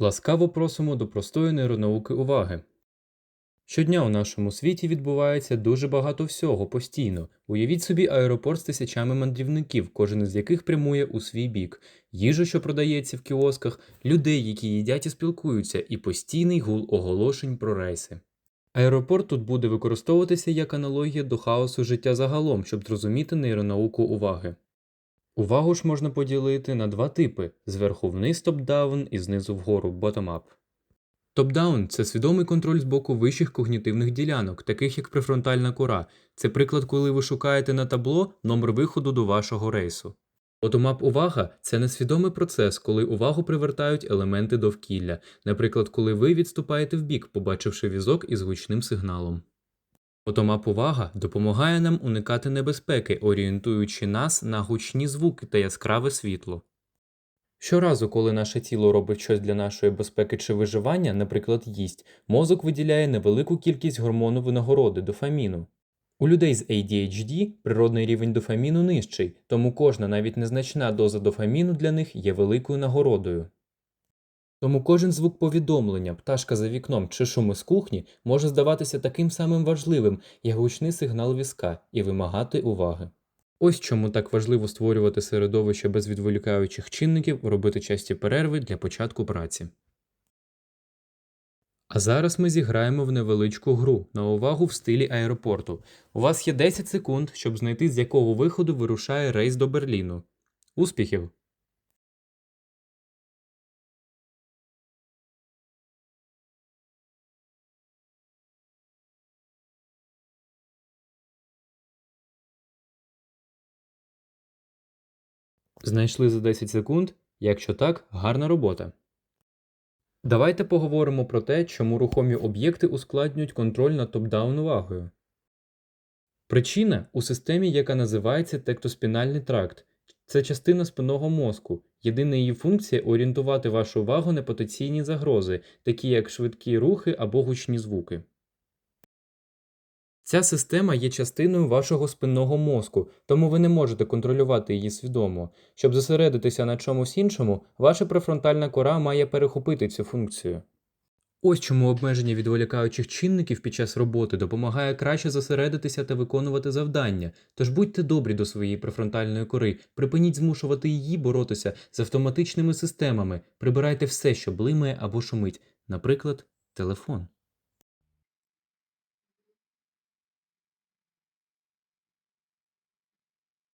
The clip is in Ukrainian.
Ласкаво просимо до простої нейронауки уваги. Щодня у нашому світі відбувається дуже багато всього постійно. Уявіть собі аеропорт з тисячами мандрівників, кожен із яких прямує у свій бік, їжу, що продається в кіосках, людей, які їдять і спілкуються, і постійний гул оголошень про рейси. Аеропорт тут буде використовуватися як аналогія до хаосу життя загалом, щоб зрозуміти нейронауку уваги. Увагу ж можна поділити на два типи: зверху вниз топ-даун і знизу вгору bottom-up. Топ-даун це свідомий контроль з боку вищих когнітивних ділянок, таких як префронтальна кора. Це приклад, коли ви шукаєте на табло номер виходу до вашого рейсу. Bottom-up увага це несвідомий процес, коли увагу привертають елементи довкілля, наприклад, коли ви відступаєте вбік, побачивши візок із гучним сигналом. Bottom-up увага допомагає нам уникати небезпеки, орієнтуючи нас на гучні звуки та яскраве світло. Щоразу, коли наше тіло робить щось для нашої безпеки чи виживання, наприклад, їсть, мозок виділяє невелику кількість гормону винагороди дофаміну. У людей з ADHD природний рівень дофаміну нижчий, тому кожна навіть незначна доза дофаміну для них є великою нагородою. Тому кожен звук повідомлення, пташка за вікном чи шум із кухні може здаватися таким самим важливим, як гучний сигнал візка, і вимагати уваги. Ось чому так важливо створювати середовище без відволікаючих чинників, робити часті перерви для початку праці. А зараз ми зіграємо в невеличку гру на увагу в стилі аеропорту. У вас є 10 секунд, щоб знайти, з якого виходу вирушає рейс до Берліну. Успіхів! Знайшли за 10 секунд? Якщо так, гарна робота. Давайте поговоримо про те, чому рухомі об'єкти ускладнюють контроль над топ-даун увагою. Причина у системі, яка називається тектоспінальний тракт. Це частина спинного мозку. Єдина її функція орієнтувати вашу увагу на потенційні загрози, такі як швидкі рухи або гучні звуки. Ця система є частиною вашого спинного мозку, тому ви не можете контролювати її свідомо. Щоб зосередитися на чомусь іншому, ваша префронтальна кора має перехопити цю функцію. Ось чому обмеження відволікаючих чинників під час роботи допомагає краще зосередитися та виконувати завдання. Тож будьте добрі до своєї префронтальної кори, припиніть змушувати її боротися з автоматичними системами, прибирайте все, що блимає або шумить, наприклад, телефон.